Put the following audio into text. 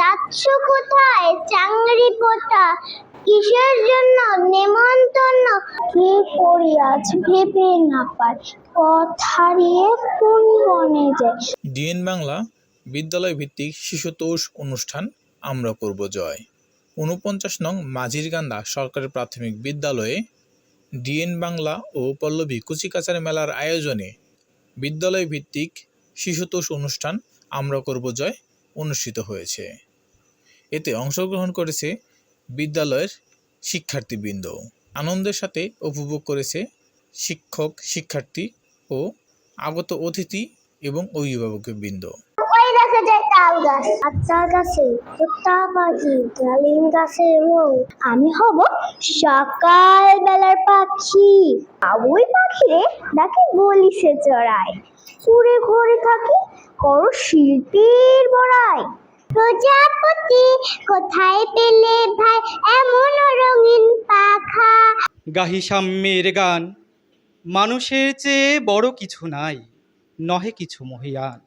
যাচ্ছ কোথায়? চাংরি পোতা। কিসের জন্য? কি ভেবে না কোন বনে যায়? ডিএন বাংলা, বিদ্যালয় ভিত্তিক শিশুতোষ অনুষ্ঠান, আমরা করব জয়। উনপঞ্চাশ নং মাঝিরগান্দা সরকারি প্রাথমিক বিদ্যালয়ে ডিএন বাংলা ও পল্লবী কুচিকাচার মেলার আয়োজনে বিদ্যালয় ভিত্তিক শিশুতোষ অনুষ্ঠান, আমরা করব জয়। অনুষ্ঠিত হয়েছে। এতে অংশগ্রহণ করেছে বিদ্যালয়ের শিক্ষার্থীবৃন্দ। আনন্দের সাথে উপভোগ করেছে শিক্ষক, শিক্ষার্থী ও আগত অতিথি এবং তাল গাছ আচ্ছা আমি হব সকাল বেলার পাখি। ওই পাখিরে ডাকে বলিছে চড়াই। উড়ে ঘরে থাকি করো শিল্পীর বড়াই। প্রজাপতি কোথায় পেলে ভাই? এমন রঙিন পাখা। গাহি সাম্যের গান, মানুষের চেয়ে বড় কিছু নাই, নহে কিছু মহিয়ান।